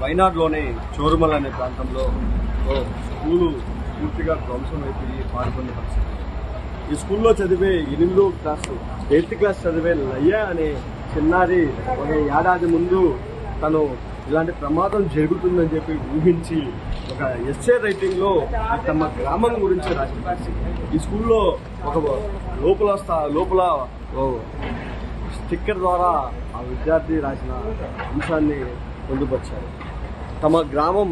వైనాడ్లోని చోరుమల అనే ప్రాంతంలో స్కూలు పూర్తిగా ధ్వంసం అయిపోయి పాడుకునే పరిస్థితి. ఈ స్కూల్లో చదివే ఎనిమిదో క్లాసు ఎయిత్ క్లాస్ చదివే లయ్య అనే చిన్నారి ఒక ఏడాది ముందు తను ఇలాంటి ప్రమాదం జరుగుతుందని చెప్పి ఊహించి ఒక ఎస్ఏ రైటింగ్లో తమ గ్రామం గురించి రాసి ఈ స్కూల్లో ఒక లోపల లోపల స్టిక్కర్ ద్వారా ఆ విద్యార్థి రాసిన అంశాన్ని పొందుపరిచారు. తమ గ్రామం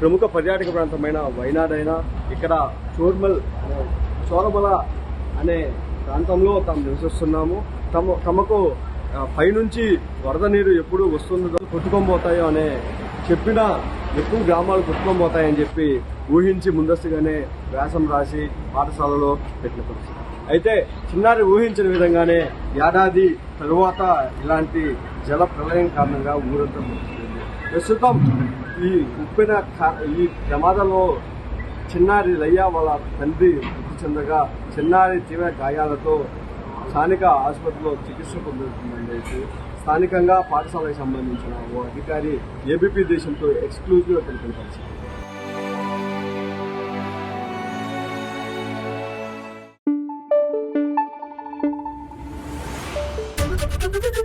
ప్రముఖ పర్యాటక ప్రాంతమైన వైనాడ్ అయినా ఇక్కడ చోర్మల్ అనే చోరమల అనే ప్రాంతంలో తాము నివసిస్తున్నాము. తమ తమకు పైనుంచి వరద నీరు ఎప్పుడు వస్తుందో కొట్టుకోబోతాయో అనే చెప్పిన ఎక్కువ గ్రామాలు కొట్టుకోబోతాయని చెప్పి ఊహించి ముందస్తుగానే వ్యాసం రాసి పాఠశాలలో పెట్టిన పరిస్థితి. అయితే చిన్నారి ఊహించిన విధంగానే ఏడాది తరువాత ఇలాంటి జల ప్రళయం కారణంగా ఊరంతా ప్రస్తుతం ఈ ఉప్పిన ఈ ప్రమాదంలో చిన్నారి లయ్య వాళ్ళ తండ్రి మృతి చెందగా చిన్నారి తీవ్ర గాయాలతో స్థానిక ఆసుపత్రిలో చికిత్స పొందుతుందండి స్థానికంగా పాఠశాలకు సంబంధించిన ఓ అధికారి ఏబీపీ దేశంతో ఎక్స్క్లూజివ్గా తెలిపించాల్సింది Thank